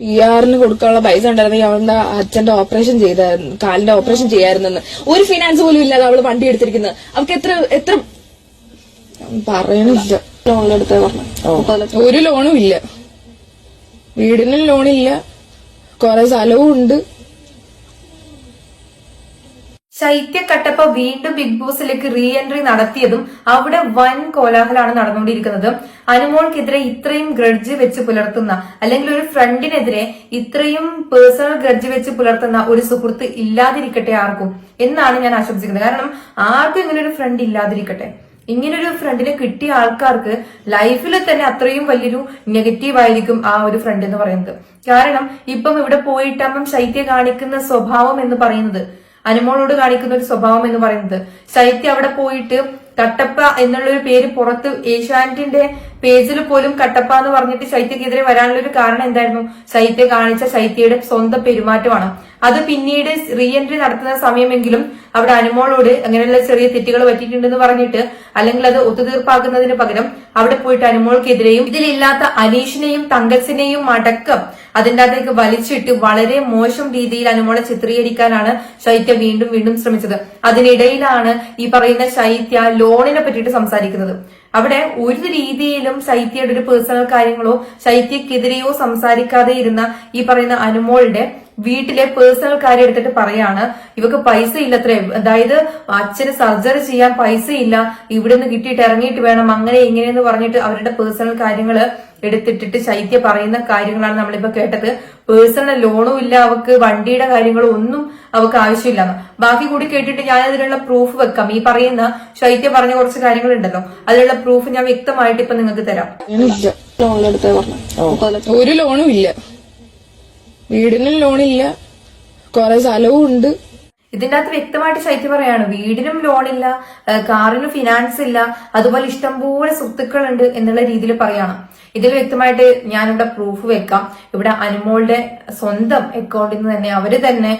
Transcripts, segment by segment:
P ആറിന് കൊടുക്കാനുള്ള പൈസ ഉണ്ടായിരുന്നെങ്കിൽ അവളുടെ അച്ഛന്റെ ഓപ്പറേഷൻ ചെയ്തായിരുന്നു കാലിന്റെ ഓപ്പറേഷൻ ചെയ്യായിരുന്നെന്ന്. ഒരു ഫിനാൻസ് പോലും ഇല്ലാതെ അവൾ വണ്ടി എടുത്തിരിക്കുന്നത്. അവൾക്ക് എത്ര എത്ര പറയണില്ല. ലോണെടുത്തേ പറഞ്ഞു. ഒരു ലോണും ഇല്ല. വീടിനും ലോണില്ല കൊറേ സ്ഥലവും ഉണ്ട്. ശൈത്യ കട്ടപ്പ വീണ്ടും ബിഗ് ബോസിലേക്ക് റീ എൻട്രി നടത്തിയതും അവിടെ വൻ കോലാഹലമാണ് നടന്നുകൊണ്ടിരിക്കുന്നത്. അനുമോൾക്കെതിരെ ഇത്രയും ഗ്രഡ്ജ് വെച്ച് പുലർത്തുന്ന അല്ലെങ്കിൽ ഒരു ഫ്രണ്ടിനെതിരെ ഇത്രയും പേഴ്സണൽ ഗ്രഡ്ജ് വെച്ച് പുലർത്തുന്ന ഒരു സുഹൃത്ത് ഇല്ലാതിരിക്കട്ടെ ആർക്കും എന്നാണ് ഞാൻ ആശംസിക്കുന്നത്. കാരണം ആർക്കും ഇങ്ങനെ ഒരു ഫ്രണ്ട് ഇല്ലാതിരിക്കട്ടെ. ഇങ്ങനൊരു ഫ്രണ്ടിനെ കിട്ടിയ ആൾക്കാർക്ക് ലൈഫിൽ തന്നെ അത്രയും വലിയൊരു നെഗറ്റീവ് ആയിരിക്കും ആ ഒരു ഫ്രണ്ട് എന്ന് പറയുന്നത്. കാരണം ഇപ്പം ഇവിടെ പോയിട്ടാകുമ്പം ശൈത്യ കാണിക്കുന്ന സ്വഭാവം എന്ന് പറയുന്നത് അനുമോളോട് കാണിക്കുന്ന ഒരു സ്വഭാവം എന്ന് പറയുന്നത്. ശൈത്യ അവിടെ പോയിട്ട് കട്ടപ്പ എന്നുള്ള ഒരു പേര് പുറത്ത് ഏഷ്യാനെറ്റിന്റെ പേജിൽ പോലും കട്ടപ്പ എന്ന് പറഞ്ഞിട്ട് ശൈത്യക്കെതിരെ വരാനുള്ള ഒരു കാരണം എന്തായിരുന്നു? ശൈത്യ കാണിച്ച ശൈത്യയുടെ സ്വന്തം പെരുമാറ്റമാണ്. അത് പിന്നീട് റീ എൻട്രി നടത്തുന്ന സമയമെങ്കിലും അവിടെ അനുമോളോട് അങ്ങനെയുള്ള ചെറിയ തെറ്റുകൾ പറ്റിയിട്ടുണ്ടെന്ന് പറഞ്ഞിട്ട് അല്ലെങ്കിൽ അത് ഒത്തുതീർപ്പാക്കുന്നതിന് പകരം അവിടെ പോയിട്ട് അനുമോൾക്കെതിരെയും ഇതിലില്ലാത്ത അനീഷിനെയും തങ്കസിനെയും അടക്കം അതിന്റെ അകത്തേക്ക് വലിച്ചിട്ട് വളരെ മോശം രീതിയിൽ അനുമോളെ ചിത്രീകരിക്കാനാണ് ശൈത്യ വീണ്ടും വീണ്ടും ശ്രമിച്ചത്. അതിനിടയിലാണ് ഈ പറയുന്ന ശൈത്യ ലോണിനെ പറ്റിയിട്ട് സംസാരിക്കുന്നത്. അവിടെ ഒരു രീതിയിലും ശൈത്യയുടെ ഒരു പേഴ്സണൽ കാര്യങ്ങളോ ശൈത്യക്കെതിരെയോ സംസാരിക്കാതെ ഇരുന്ന ഈ പറയുന്ന അനുമോളുടെ വീട്ടിലെ പേഴ്സണൽ കാര്യം എടുത്തിട്ട് പറയാണ് ഇവക്ക് പൈസ ഇല്ലത്രേ അതായത് അച്ഛന് സർജറി ചെയ്യാൻ പൈസ ഇല്ല ഇവിടെ നിന്ന് കിട്ടിയിട്ട് ഇറങ്ങിയിട്ട് വേണം. അങ്ങനെ ഇങ്ങനെയെന്ന് പറഞ്ഞിട്ട് അവരുടെ പേഴ്സണൽ കാര്യങ്ങൾ എടുത്തിട്ടിട്ട് ശൈത്യ പറയുന്ന കാര്യങ്ങളാണ് നമ്മളിപ്പോ കേട്ടത്. പേഴ്സണൽ ലോണും ഇല്ല അവക്ക് വണ്ടിയുടെ കാര്യങ്ങളും ഒന്നും അവക്ക് ആവശ്യമില്ല. ബാക്കി കൂടി കേട്ടിട്ട് ഞാൻ അതിനുള്ള പ്രൂഫ് വെക്കാം. ഈ പറയുന്ന ശൈത്യ പറഞ്ഞ കുറച്ച് കാര്യങ്ങൾ ഉണ്ടല്ലോ അതിനുള്ള പ്രൂഫ് ഞാൻ വ്യക്തമായിട്ട് ഇപ്പൊ നിങ്ങൾക്ക് തരാം. ഒരു ലോണും ഇല്ല. വീടിനും ലോണില്ല. കുറെ സ്ഥലവും ഉണ്ട് ഇതിന്റെ അകത്ത് വ്യക്തമായിട്ട് ശൈത്യ പറയാണ് വീടിനും ലോണില്ല കാറിനും ഫിനാൻസ് ഇല്ല അതുപോലെ ഇഷ്ടംപോലെ സ്വത്തുക്കളുണ്ട് എന്നുള്ള രീതിയിൽ പറയാണ്. ഇതിൽ വ്യക്തമായിട്ട് ഞാനിവിടെ പ്രൂഫ് വെക്കാം. ഇവിടെ അനുമോളുടെ സ്വന്തം അക്കൗണ്ടിൽ നിന്ന് തന്നെ അവർ തന്നെ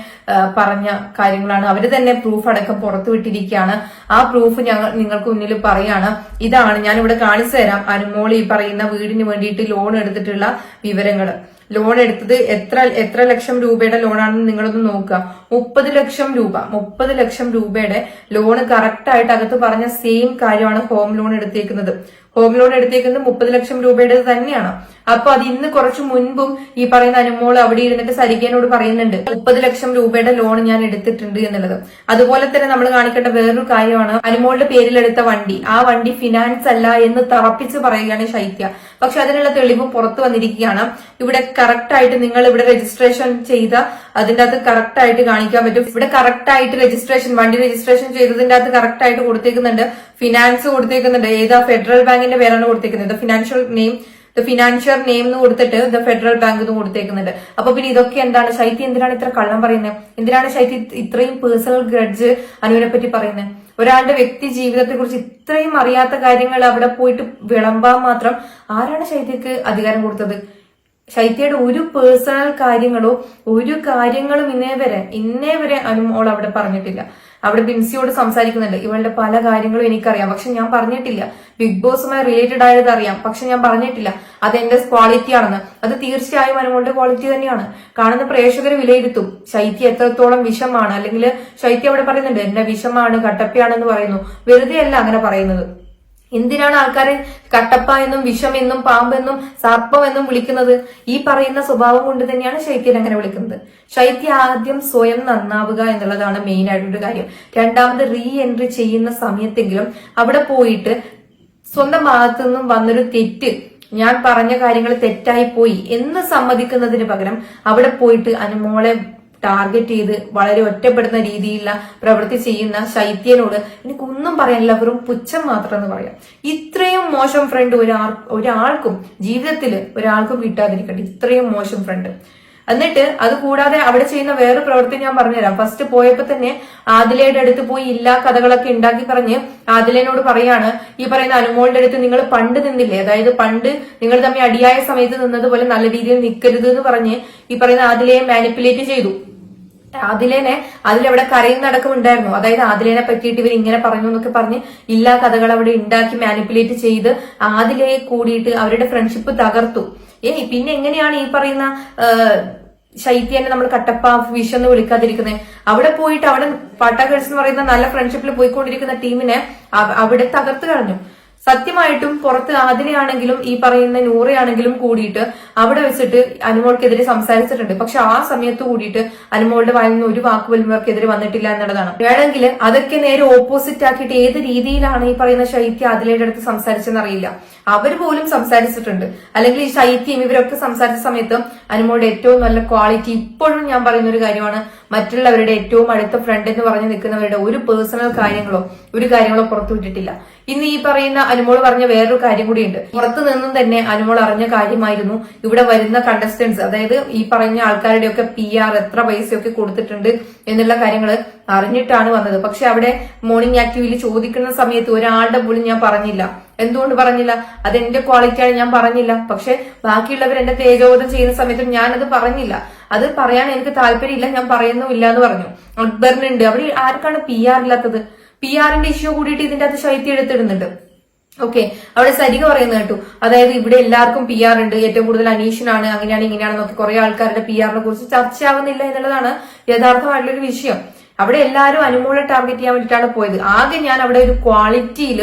പറഞ്ഞ കാര്യങ്ങളാണ്. അവർ തന്നെ പ്രൂഫ് അടക്കം പുറത്തുവിട്ടിരിക്കുകയാണ് ആ പ്രൂഫ് ഞങ്ങൾ നിങ്ങൾക്ക് മുന്നിൽ പറയാണ്. ഇതാണ് ഞാൻ ഇവിടെ കാണിച്ചു തരാം അനുമോൾ ഈ പറയുന്ന വീടിന് വേണ്ടിയിട്ട് ലോൺ എടുത്തിട്ടുള്ള വിവരങ്ങൾ ലോൺ എടുത്തത് എത്ര എത്ര ലക്ഷം രൂപയുടെ ലോണാണെന്ന് നിങ്ങളൊന്ന് നോക്കുക. മുപ്പത് ലക്ഷം രൂപ മുപ്പത് ലക്ഷം രൂപയുടെ ലോണ് കറക്റ്റ് ആയിട്ട് അകത്ത് പറഞ്ഞ സെയിം കാര്യമാണ് ഹോം ലോൺ എടുത്തേക്കുന്നത്. ഹോം ലോൺ എടുത്തേക്കുന്നത് മുപ്പത് ലക്ഷം രൂപയുടെ തന്നെയാണ്. അപ്പൊ അത് ഇന്ന് കുറച്ചു മുൻപും ഈ പറയുന്ന അനുമോൾ അവിടെ ഇരുന്നിട്ട് സരികേനോട് പറയുന്നുണ്ട്. മുപ്പത് ലക്ഷം രൂപയുടെ ലോൺ ഞാൻ എടുത്തിട്ടുണ്ട് എന്നുള്ളത്. അതുപോലെ തന്നെ നമ്മൾ കാണിക്കേണ്ട വേറൊരു കാര്യമാണ്. അനുമോളുടെ പേരിലെടുത്ത വണ്ടി. ആ വണ്ടി ഫിനാൻസ് അല്ല എന്ന് തറപ്പിച്ച് പറയുകയാണ് ശൈത്യ. പക്ഷെ അതിനുള്ള തെളിവ് പുറത്തു വന്നിരിക്കുകയാണ്. ഇവിടെ കറക്റ്റ് ആയിട്ട് നിങ്ങൾ ഇവിടെ രജിസ്ട്രേഷൻ ചെയ്ത അതിന്റെ അകത്ത് കറക്റ്റ് ആയിട്ട് കാണിക്കാൻ പറ്റും. ഇവിടെ കറക്റ്റ് ആയിട്ട് രജിസ്ട്രേഷൻ വണ്ടി രജിസ്ട്രേഷൻ ചെയ്തതിന്റെ അകത്ത് കറക്റ്റ് ആയിട്ട് കൊടുത്തേക്കുന്നുണ്ട്. ഫിനാൻസ് കൊടുത്തേക്കുന്നുണ്ട്. ഏതാ ഫെഡറൽ ബാങ്കിന്റെ പേരാണ് കൊടുത്തേക്കുന്നത്. Financial name the financial name എന്ന് കൊടുത്തിട്ട് ദ ഫെഡറൽ ബാങ്ക് എന്ന് കൊടുത്തേക്കുന്നുണ്ട് അപ്പൊ പിന്നെ ഇതൊക്കെ എന്താണ്? ശൈത്യ എന്തിനാണ് ഇത്ര കള്ളം പറയുന്നത്? എന്തിനാണ് ശൈത്യ ഇത്രയും പേഴ്സണൽ ഗ്രഡ്ജ് അനുവിനെ പറ്റി പറയുന്നത്? ഒരാളുടെ വ്യക്തി ജീവിതത്തെ കുറിച്ച് ഇത്രയും അറിയാത്ത കാര്യങ്ങൾ അവിടെ പോയിട്ട് വിളമ്പാൻ മാത്രം ആരാണ് ശൈത്യക്ക് അധികാരം കൊടുത്തത്? ശൈത്യയുടെ ഒരു പേഴ്സണൽ കാര്യങ്ങളോ ഒരു കാര്യങ്ങളും ഇന്നേ വരെ ഇന്നേ വരെ അനുമോൾ അവിടെ പറഞ്ഞിട്ടില്ല. അവിടെ ബിൻസിയോട് സംസാരിക്കുന്നുണ്ട്. ഇവളുടെ പല കാര്യങ്ങളും എനിക്കറിയാം. പക്ഷെ ഞാൻ പറഞ്ഞിട്ടില്ല. ബിഗ് ബോസുമായി റിലേറ്റഡ് ആയത് അറിയാം. പക്ഷെ ഞാൻ പറഞ്ഞിട്ടില്ല. അത് എന്റെ ക്വാളിറ്റി ആണെന്ന്. അത് തീർച്ചയായും അനുമോളുടെ ക്വാളിറ്റി തന്നെയാണ്. കാണുന്ന പ്രേക്ഷകർ വിലയിരുത്തും. ശൈത്യ എത്രത്തോളം വിഷമാണ്? അല്ലെങ്കിൽ ശൈത്യ അവിടെ പറയുന്നുണ്ട് എന്റെ വിഷമാണ് കട്ടപ്പയാണെന്ന് പറയുന്നു. വെറുതെ അല്ല അങ്ങനെ പറയുന്നത്. എന്തിനാണ് ആൾക്കാരെ കട്ടപ്പ എന്നും വിഷം എന്നും പാമ്പെന്നും സർപ്പം എന്നും വിളിക്കുന്നത്? ഈ പറയുന്ന സ്വഭാവം കൊണ്ട് തന്നെയാണ് ശൈത്യൻ അങ്ങനെ വിളിക്കുന്നത്. ശൈത്യ ആദ്യം സ്വയം നന്നാവുക എന്നുള്ളതാണ് മെയിൻ ആയിട്ടൊരു കാര്യം. രണ്ടാമത് റീ എൻട്രി ചെയ്യുന്ന സമയത്തെങ്കിലും അവിടെ പോയിട്ട് സ്വന്തം ഭാഗത്തു നിന്നും വന്നൊരു തെറ്റ് ഞാൻ പറഞ്ഞ കാര്യങ്ങൾ തെറ്റായി പോയി എന്ന് സമ്മതിക്കുന്നതിന് പകരം അവിടെ പോയിട്ട് അനുമോളെ ടാർഗറ്റ് ചെയ്ത് വളരെ ഒറ്റപ്പെടുന്ന രീതിയിലുള്ള പ്രവൃത്തി ചെയ്യുന്ന ശൈത്യനോട് എനിക്കൊന്നും പറയാനില്ല. വെറും പുച്ഛം മാത്രം എന്ന് പറയാം. ഇത്രയും മോശം ഫ്രണ്ട് ഒരാൾ ഒരാൾക്കും ജീവിതത്തിൽ ഒരാൾക്കും കിട്ടാതിരിക്കട്ടെ. ഇത്രയും മോശം ഫ്രണ്ട് എന്നിട്ട് അത് കൂടാതെ അവിടെ ചെയ്യുന്ന വേറെ പ്രവൃത്തി ഞാൻ പറഞ്ഞുതരാം. ഫസ്റ്റ് പോയപ്പോ തന്നെ ആദിലയുടെ അടുത്ത് പോയി ഇല്ലാ കഥകളൊക്കെ ഉണ്ടാക്കി പറഞ്ഞ് ആദിലനോട് പറയാണ് ഈ പറയുന്ന അനുമോളുടെ അടുത്ത് നിങ്ങൾ പണ്ട് നിന്നില്ലേ? അതായത് പണ്ട് നിങ്ങൾ തമ്മിൽ അടിയായ സമയത്ത് നിന്നതുപോലെ നല്ല രീതിയിൽ നിൽക്കരുത് എന്ന് പറഞ്ഞ് ഈ പറയുന്ന ആദിലയെ മാനിപ്പുലേറ്റ് ചെയ്തു. ആദിലേനെ അതിലവിടെ കരയും ഉണ്ടായിരുന്നു. അതായത് ആദിലേനെ പറ്റിയിട്ട് ഇവർ ഇങ്ങനെ പറഞ്ഞു എന്നൊക്കെ പറഞ്ഞ് ഇല്ലാ കഥകൾ അവിടെ ഉണ്ടാക്കി മാനിപ്പുലേറ്റ് ചെയ്ത് ആദിലയെ കൂടിയിട്ട് അവരുടെ ഫ്രണ്ട്ഷിപ്പ് തകർത്തു. ഏയ് പിന്നെ എങ്ങനെയാണ് ഈ പറയുന്ന ശൈത്യനെ നമ്മൾ കട്ടപ്പ വിഷ എന്ന് വിളിക്കാതിരിക്കുന്നത് അവിടെ പോയിട്ട് അവിടെ പാട്ടാഗേഴ്സ് എന്ന് പറയുന്ന നല്ല ഫ്രണ്ട്ഷിപ്പിൽ പോയിക്കൊണ്ടിരിക്കുന്ന ടീമിനെ അവിടെ തകർത്ത് കളഞ്ഞു. സത്യമായിട്ടും പുറത്ത് ആതിരയാണെങ്കിലും ഈ പറയുന്ന നൂറയാണെങ്കിലും കൂടിയിട്ട് അവിടെ വെച്ചിട്ട് അനുമോൾക്കെതിരെ സംസാരിച്ചിട്ടുണ്ട്. പക്ഷെ ആ സമയത്ത് കൂടിയിട്ട് അനുമോളുടെ വായിൽ നിന്ന് ഒരു വാക്ക് പോലും വന്നിട്ടില്ല എന്നുള്ളതാണ്. വേണമെങ്കിൽ അതൊക്കെ നേരെ ഓപ്പോസിറ്റ് ആക്കിയിട്ട് ഏത് രീതിയിലാണ് ഈ പറയുന്ന ശൈത്യ അതിലയുടെ അടുത്ത് സംസാരിച്ചെന്ന് അറിയില്ല അവർ പോലും സംസാരിച്ചിട്ടുണ്ട്. അല്ലെങ്കിൽ ഈ ശൈത്യം ഇവരൊക്കെ സംസാരിച്ച സമയത്ത് അനുമോളുടെ ഏറ്റവും നല്ല ക്വാളിറ്റി ഇപ്പോഴും ഞാൻ പറയുന്ന ഒരു കാര്യമാണ് മറ്റുള്ളവരുടെ ഏറ്റവും അടുത്ത ഫ്രണ്ട് എന്ന് പറഞ്ഞു നിൽക്കുന്നവരുടെ ഒരു പേഴ്സണൽ കാര്യങ്ങളോ ഒരു കാര്യങ്ങളോ പുറത്തു വിട്ടിട്ടില്ല. ഇന്ന് ഈ പറയുന്ന അനുമോൾ പറഞ്ഞ വേറൊരു കാര്യം കൂടിയുണ്ട്. പുറത്തു നിന്നും തന്നെ അനുമോൾ അറിഞ്ഞ കാര്യമായിരുന്നു ഇവിടെ വരുന്ന കണ്ടസ്റ്റൻസ് അതായത് ഈ പറഞ്ഞ ആൾക്കാരുടെയൊക്കെ പി ആർ എത്ര പൈസയൊക്കെ കൊടുത്തിട്ടുണ്ട് എന്നുള്ള കാര്യങ്ങൾ അറിഞ്ഞിട്ടാണ് വന്നത്. പക്ഷെ അവിടെ മോർണിംഗ് ആക്ടിവിറ്റിയിൽ ചോദിക്കുന്ന സമയത്ത് ഒരാളുടെ പോലും ഞാൻ പറഞ്ഞില്ല. എന്തുകൊണ്ട് പറഞ്ഞില്ല? അത് എന്റെ ക്വാളിറ്റിയാണ് ഞാൻ പറഞ്ഞില്ല. പക്ഷെ ബാക്കിയുള്ളവർ എന്റെ തേജോധം ചെയ്യുന്ന സമയത്തും ഞാൻ അത് പറഞ്ഞില്ല. അത് പറയാൻ എനിക്ക് താല്പര്യമില്ല ഞാൻ പറയുന്നുമില്ല എന്ന് പറഞ്ഞു. അക്ബറിനുണ്ട്. അവിടെ ആർക്കാണ് പി ആർ ഇല്ലാത്തത്? പി ആറിന്റെ ഇഷ്യൂ കൂടിയിട്ട് ഇതിന്റെ അത് ശൈത്യം എടുത്തിടുന്നുണ്ട്. ഓക്കെ അവിടെ സരിക പറയുന്നത് കേട്ടു. അതായത് ഇവിടെ എല്ലാവർക്കും പി ആർ ഉണ്ട്. ഏറ്റവും കൂടുതൽ അനീഷിനാണ് അങ്ങനെയാണ് ഇങ്ങനെയാണെന്നൊക്കെ കുറെ ആൾക്കാരുടെ പി ആറിനെ കുറിച്ച് ചർച്ചയാവുന്നില്ല എന്നുള്ളതാണ് യഥാർത്ഥമായിട്ടുള്ള ഒരു വിഷയം. അവിടെ എല്ലാവരും അനുമോളെ ടാർഗറ്റ് ചെയ്യാൻ വേണ്ടിയിട്ടാണ് പോയത്. ആകെ ഞാൻ അവിടെ ഒരു ക്വാളിറ്റിയിൽ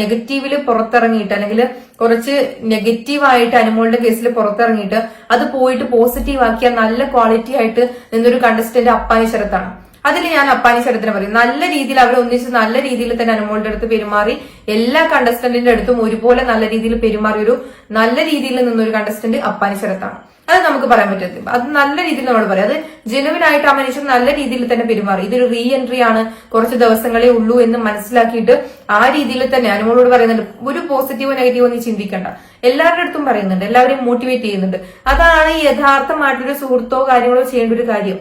നെഗറ്റീവിൽ പുറത്തിറങ്ങിയിട്ട് അല്ലെങ്കിൽ കുറച്ച് നെഗറ്റീവായിട്ട് അനുമോളുടെ കേസിൽ പുറത്തിറങ്ങിയിട്ട് അത് പോയിട്ട് പോസിറ്റീവ് ആക്കിയ നല്ല ക്വാളിറ്റി ആയിട്ട് നിന്നൊരു കണ്ടസ്റ്റന്റ് അപ്പാനി ശരത്താണ്. അതിൽ ഞാൻ അപ്പാനി ശരത്തിനെ പറയും. നല്ല രീതിയിൽ അവരെ ഒന്നിച്ച് നല്ല രീതിയിൽ തന്നെ അനുമോളുടെ അടുത്ത് പെരുമാറി എല്ലാ കണ്ടസ്റ്റന്റിന്റെ അടുത്തും ഒരുപോലെ നല്ല രീതിയിൽ പെരുമാറിയൊരു നല്ല രീതിയിൽ നിന്നൊരു കണ്ടസ്റ്റന്റ് അപ്പാനി ശരത്താണ്. അത് നമുക്ക് പറയാൻ പറ്റത്തില്ല അത് നല്ല രീതിയിൽ നമ്മൾ പറയാം. അത് ജെനുവിൻ ആയിട്ട് ആ മനുഷ്യൻ നല്ല രീതിയിൽ തന്നെ പെരുമാറി. ഇതൊരു റീ എൻട്രി ആണ്. കുറച്ച് ദിവസങ്ങളേ ഉള്ളൂ എന്ന് മനസ്സിലാക്കിയിട്ട് ആ രീതിയിൽ തന്നെ അനുമോളോട് പറയുന്നുണ്ട്. ഒരു പോസിറ്റീവോ നെഗറ്റീവോ നീ ചിന്തിക്കണ്ട. എല്ലാവരുടെ അടുത്തും പറയുന്നുണ്ട്. എല്ലാവരെയും മോട്ടിവേറ്റ് ചെയ്യുന്നുണ്ട്. അതാണ് യഥാർത്ഥമായിട്ടൊരു സുഹൃത്തോ കാര്യങ്ങളോ ചെയ്യേണ്ട ഒരു കാര്യം.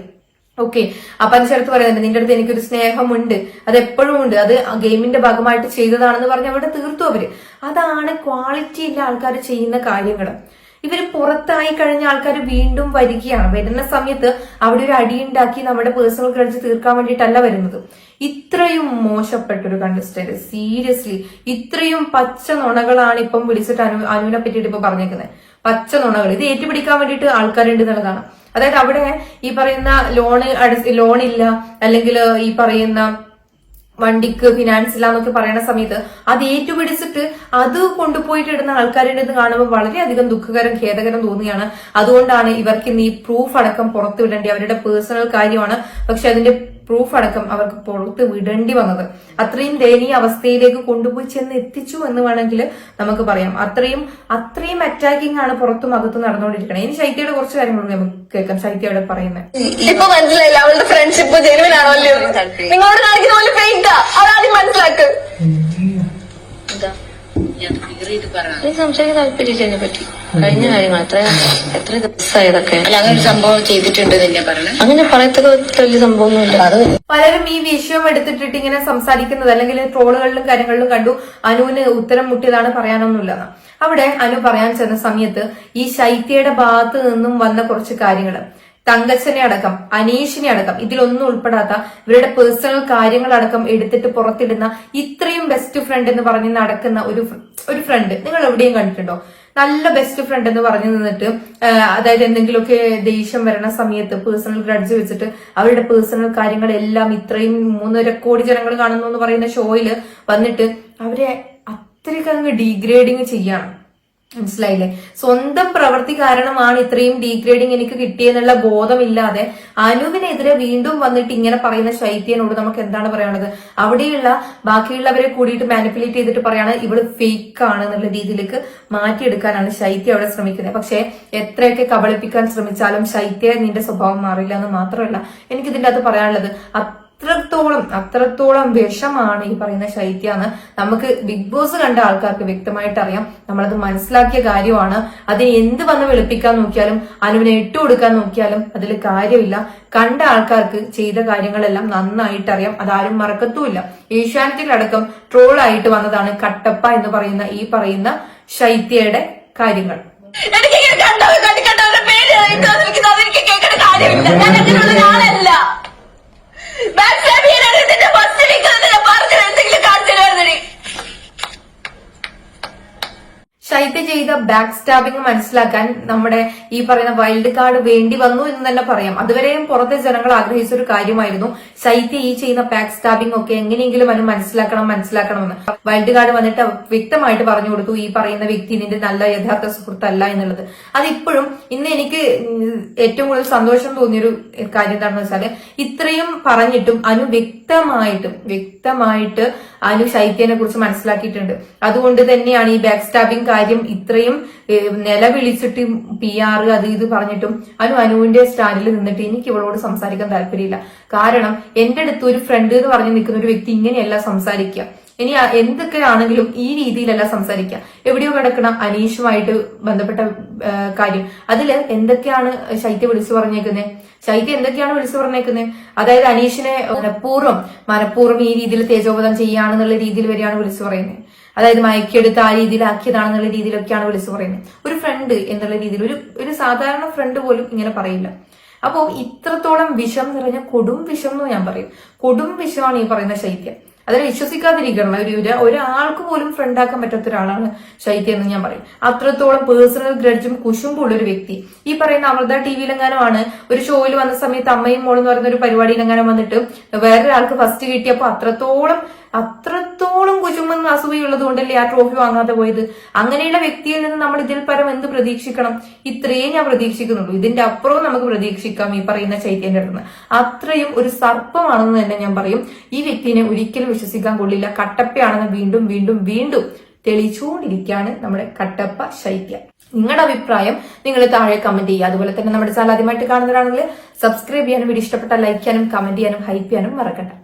ഓക്കെ അപ്പൊ അത് ചേർത്ത് പറയുന്നുണ്ട് നിന്റെ അടുത്ത് എനിക്കൊരു സ്നേഹമുണ്ട്. അത് എപ്പോഴും ഉണ്ട്. അത് ഗെയിമിന്റെ ഭാഗമായിട്ട് ചെയ്തതാണെന്ന് പറഞ്ഞ് അവിടെ തീർത്തു അവർ. അതാണ് ക്വാളിറ്റി ഉള്ള ആൾക്കാർ ചെയ്യുന്ന കാര്യങ്ങൾ. ഇവർ പുറത്തായി കഴിഞ്ഞ ആൾക്കാർ വീണ്ടും വരികയാണ്. വരുന്ന സമയത്ത് അവിടെ ഒരു അടിയുണ്ടാക്കി നമ്മുടെ പേഴ്സണൽ ക്രെഡിറ്റ് തീർക്കാൻ വേണ്ടിയിട്ടല്ല വരുന്നത്. ഇത്രയും മോശപ്പെട്ടൊരു കണ്ടസ്റ്റന്റ് സീരിയസ്ലി ഇത്രയും പച്ച നുണകളാണ് ഇപ്പം വിളിച്ചിട്ട് അനു അനുവിനെ പറ്റിയിട്ട് ഇപ്പൊ പറഞ്ഞേക്കുന്നത് പച്ച നുണകൾ. ഇത് ഏറ്റുപിടിക്കാൻ വേണ്ടിയിട്ട് ആൾക്കാരുണ്ട് എന്നുള്ളതാണ്. അതായത് അവിടെ ഈ പറയുന്ന ലോണ് ലോണില്ല അല്ലെങ്കിൽ ഈ പറയുന്ന വണ്ടിക്ക് ഫിനാൻസ് ഇല്ല എന്നൊക്കെ പറയുന്ന സമയത്ത് അത് ഏറ്റുപിടിച്ചിട്ട് അത് കൊണ്ടുപോയിട്ട് ഇടുന്ന ആൾക്കാരുടെ ഇത് കാണുമ്പോൾ വളരെയധികം ദുഃഖകരം ഖേദകരം തോന്നുകയാണ്. അതുകൊണ്ടാണ് ഇവർക്ക് ഇന്ന് ഈ പ്രൂഫ് അടക്കം പുറത്തുവിടേണ്ടി. അവരുടെ പേഴ്സണൽ കാര്യമാണ്. പക്ഷെ അതിന്റെ പ്രൂഫ് അടക്കം അവർക്ക് പുറത്ത് വിടേണ്ടി വന്നത്. അത്രയും ദയനീയ അവസ്ഥയിലേക്ക് കൊണ്ടുപോയി ചെന്ന് എത്തിച്ചു എന്ന് വേണമെങ്കിൽ നമുക്ക് പറയാം. അത്രയും അത്രയും അറ്റാക്കിംഗ് ആണ് പുറത്തും അകത്തും നടന്നുകൊണ്ടിരിക്കുന്നത് ഇനി ശൈത്യയുടെ കുറച്ച് കാര്യങ്ങൾ നമുക്ക് കേൾക്കാം. ശൈത്യ അവിടെ പറയുന്നത്. ഇപ്പൊ മനസ്സിലായില്ല അവളുടെ ഫ്രണ്ട്ഷിപ്പ് ജെനുവിൻ ആണോ നിങ്ങളോട് കാണിക്കുന്ന പോലെ ഫേക്കാ മനസ്സിലാക്ക്. സംസാരിക്കാൻ ഇതിനെ പറ്റി കഴിഞ്ഞ കാര്യങ്ങൾ എത്ര എത്ര ഇതൊക്കെ അല്ല അങ്ങനെ ഒരു സംഭവം ചെയ്തിട്ടുണ്ട് പറഞ്ഞു അങ്ങനെ പറയത്തക്ക വലിയ സംഭവമൊന്നുമില്ല. അത് പലരും ഈ വിഷയം എടുത്തിട്ടിട്ട് ഇങ്ങനെ സംസാരിക്കുന്നത് അല്ലെങ്കിൽ ട്രോളുകളിലും കാര്യങ്ങളിലും കണ്ടു അനുവിന് ഉത്തരം മുട്ടിയതാണ് പറയാനൊന്നുമില്ല. അവിടെ അനു പറയാൻ ചെന്ന സമയത്ത് ഈ ശൈത്യയുടെ ഭാഗത്ത് നിന്നും വന്ന കുറച്ച് കാര്യങ്ങൾ തങ്കച്ചനെ അടക്കം അനീഷിനെ അടക്കം ഇതിലൊന്നും ഉൾപ്പെടാത്ത ഇവരുടെ പേഴ്സണൽ കാര്യങ്ങളടക്കം എടുത്തിട്ട് പുറത്തിടുന്ന ഇത്രയും ബെസ്റ്റ് ഫ്രണ്ട് എന്ന് പറഞ്ഞ് നടക്കുന്ന ഒരു ഒരു ഫ്രണ്ട് നിങ്ങൾ എവിടെയും കണ്ടിട്ടുണ്ടോ? നല്ല ബെസ്റ്റ് ഫ്രണ്ട് എന്ന് പറഞ്ഞു നിന്നിട്ട് അതായത് എന്തെങ്കിലുമൊക്കെ ദേഷ്യം വരണ സമയത്ത് പേഴ്സണൽ ഗ്രഡ്ജ് വെച്ചിട്ട് അവരുടെ പേഴ്സണൽ കാര്യങ്ങളെല്ലാം ഇത്രയും മൂന്നര കോടി ജനങ്ങൾ കാണുന്നു എന്ന് പറയുന്ന ഷോയിൽ വന്നിട്ട് അവരെ അത്രയ്ക്ക് അങ്ങ് ഡീഗ്രേഡിങ് ചെയ്യാണ് മനസ്സിലായില്ലേ? സ്വന്തം പ്രവൃത്തി കാരണമാണ് ഇത്രയും ഡീഗ്രേഡിങ് എനിക്ക് കിട്ടിയെന്നുള്ള ബോധമില്ലാതെ അനുവിനെതിരെ വീണ്ടും വന്നിട്ട് ഇങ്ങനെ പറയുന്ന ശൈത്യനോട് നമുക്ക് എന്താണ് പറയാനുള്ളത് അവിടെയുള്ള ബാക്കിയുള്ളവരെ കൂടിയിട്ട് മാനിപ്പുലേറ്റ് ചെയ്തിട്ട് പറയാണ് ഇവൾ ഫേക്ക് ആണ് എന്നുള്ള രീതിയിലേക്ക് മാറ്റിയെടുക്കാനാണ് ശൈത്യ അവിടെ ശ്രമിക്കുന്നത്. പക്ഷേ എത്രയൊക്കെ കബളിപ്പിക്കാൻ ശ്രമിച്ചാലും ശൈത്യ നിന്റെ സ്വഭാവം മാറില്ല എന്ന് മാത്രമല്ല എനിക്ക് ഇതിന്റെ അകത്ത് പറയാനുള്ളത്. അത്രത്തോളം അത്രത്തോളം വിഷമാണ് ഈ പറയുന്ന ശൈത്യാന്ന് നമുക്ക് ബിഗ് ബോസ് കണ്ട ആൾക്കാർക്ക് വ്യക്തമായിട്ട് അറിയാം. നമ്മളത് മനസ്സിലാക്കിയ കാര്യമാണ്. അതിന് എന്ത് വന്ന് വെളുപ്പിക്കാൻ നോക്കിയാലും അനുവിനെ ഇട്ട് കൊടുക്കാൻ നോക്കിയാലും അതിൽ കാര്യമില്ല. കണ്ട ആൾക്കാർക്ക് ചെയ്ത കാര്യങ്ങളെല്ലാം നന്നായിട്ട് അറിയാം. അതാരും മറക്കത്തുമില്ല. ട്രോൾ ആയിട്ട് വന്നതാണ് കട്ടപ്പ എന്ന് പറയുന്ന ഈ പറയുന്ന ശൈത്യയുടെ കാര്യങ്ങൾ. എനിക്ക് കണ്ടവരുടെ പേര് എനിക്ക് കാര്യമില്ല. ഞാൻ ഒരാളല്ല. ബാക്ക് സ്റ്റാബ് ചെയ്യാനാണ് ഇതിന്റെ ഫസ്റ്റ് വീക്ക് ശൈത്യ ചെയ്ത ബാക്ക് സ്റ്റാബിംഗ് മനസ്സിലാക്കാൻ നമ്മുടെ ഈ പറയുന്ന വൈൽഡ് കാർഡ് വേണ്ടി വന്നു എന്ന് തന്നെ പറയാം. അതുവരെയും പുറത്തെ ജനങ്ങൾ ആഗ്രഹിച്ച ഒരു കാര്യമായിരുന്നു ശൈത്യ ഈ ചെയ്യുന്ന ബാക്ക് സ്റ്റാബിംഗ് ഒക്കെ എങ്ങനെയെങ്കിലും അനു മനസ്സിലാക്കണം മനസ്സിലാക്കണമെന്ന് വൈൽഡ് കാർഡ് വന്നിട്ട് വ്യക്തമായിട്ട് പറഞ്ഞു കൊടുത്തു ഈ പറയുന്ന വ്യക്തി നിന്റെ നല്ല യഥാർത്ഥ സുഹൃത്തല്ല എന്നുള്ളത്. അതിപ്പോഴും ഇന്ന് എനിക്ക് ഏറ്റവും കൂടുതൽ സന്തോഷം തോന്നിയൊരു കാര്യം എന്താണെന്ന് വെച്ചാൽ ഇത്രയും പറഞ്ഞിട്ടും അനു വ്യക്തമായിട്ടും വ്യക്തമായിട്ട് അനു ശൈത്യനെ കുറിച്ച് മനസ്സിലാക്കിയിട്ടുണ്ട്. അതുകൊണ്ട് തന്നെയാണ് ഈ ബാക്ക് സ്റ്റാബിംഗ് കാര്യം ഇത്രയും നിലവിളിച്ചിട്ട് പി ആർ അത് ഇത് പറഞ്ഞിട്ടും അനു അനുവിന്റെ സ്റ്റാൻഡിൽ നിന്നിട്ട് എനിക്ക് ഇവളോട് സംസാരിക്കാൻ താല്പര്യമില്ല. കാരണം എന്റെ അടുത്ത് ഒരു ഫ്രണ്ട് എന്ന് പറഞ്ഞ് നിൽക്കുന്ന ഒരു വ്യക്തി ഇങ്ങനെയല്ല സംസാരിക്കുക. ഇനി എന്തൊക്കെയാണെങ്കിലും ഈ രീതിയിലല്ല സംസാരിക്കുക. എവിടെയോ കിടക്കണം അനീഷുമായിട്ട് ബന്ധപ്പെട്ട കാര്യം. അതിൽ എന്തൊക്കെയാണ് ശൈത്യ വിളിച്ചു പറഞ്ഞേക്കുന്നത് ശൈത്യ എന്തൊക്കെയാണ് വിളിച്ചു പറഞ്ഞേക്കുന്നത് അതായത് അനീഷിനെ മനഃപൂർവം മനഃപൂർവം ഈ രീതിയിൽ തേജോപതം ചെയ്യാണെന്നുള്ള രീതിയിൽ വരെയാണ് വിളിച്ചു പറയുന്നത്. അതായത് മയക്കെടുത്ത് ആ രീതിയിലാക്കിയതാണെന്നുള്ള രീതിയിലൊക്കെയാണ് വിളിച്ചു പറയുന്നത്. ഒരു ഫ്രണ്ട് എന്നുള്ള രീതിയിൽ ഒരു ഒരു സാധാരണ ഫ്രണ്ട് പോലും ഇങ്ങനെ പറയില്ല. അപ്പോൾ ഇത്രത്തോളം വിഷം നിറഞ്ഞ കൊടും വിഷം എന്ന് ഞാൻ പറയും. കൊടും വിഷമാണ് ഈ പറയുന്ന ശൈത്യം. അതിനെ വിശ്വസിക്കാതിരിക്കണം ഒരു ഒരു- ഒരാൾക്ക് പോലും ഫ്രണ്ടാക്കാൻ പറ്റാത്ത ഒരാളാണ് ശൈത്യം എന്ന് ഞാൻ പറയും. അത്രത്തോളം പേഴ്സണൽ ഗ്രഡ്ജും കുശുമ്പുള്ള ഒരു വ്യക്തി. ഈ പറയുന്ന അമൃത ടി വിയിലെങ്ങാനുമാണ് ഒരു ഷോയിൽ വന്ന സമയത്ത് അമ്മയും മോളെന്ന് പറയുന്ന ഒരു പരിപാടിയിലെങ്ങാനും വന്നിട്ട് വേറൊരാൾക്ക് ഫസ്റ്റ് കിട്ടിയപ്പോൾ അത്രത്തോളം അത്രത്തോളം കുശുമെന്ന് അസൂയുള്ളത് കൊണ്ടല്ലേ ആ ട്രോഫി വാങ്ങാതെ പോയത്? അങ്ങനെയുള്ള വ്യക്തിയിൽ നിന്ന് നമ്മൾ ഇതിൽ പരം എന്ത് പ്രതീക്ഷിക്കണം? ഇത്രയേ ഞാൻ പ്രതീക്ഷിക്കുന്നുള്ളൂ. ഇതിന്റെ അപ്പുറവും നമുക്ക് പ്രതീക്ഷിക്കാം ഈ പറയുന്ന ചൈത്യന്റെ അടുത്ത് അത്രയും ഒരു സർപ്പമാണെന്ന് തന്നെ ഞാൻ പറയും. ഈ വ്യക്തിനെ ഒരിക്കലും വിശ്വസിക്കാൻ കൊള്ളില്ല. കട്ടപ്പയാണെന്ന് വീണ്ടും വീണ്ടും വീണ്ടും തെളിച്ചുകൊണ്ടിരിക്കുകയാണ് നമ്മുടെ കട്ടപ്പ ശൈത്യ. നിങ്ങളുടെ അഭിപ്രായം നിങ്ങൾ താഴെ കമന്റ് ചെയ്യുക. അതുപോലെ തന്നെ നമ്മുടെ ചാനൽ ആദ്യമായിട്ട് കാണുന്നവരാണെങ്കിൽ സബ്സ്ക്രൈബ് ചെയ്യാനും വീഡിയോ ഇഷ്ടപ്പെട്ട ലൈക്ക് ചെയ്യാനും കമന്റ് ചെയ്യാനും ഹൈപ്പ് ചെയ്യാനും മറക്കണ്ട.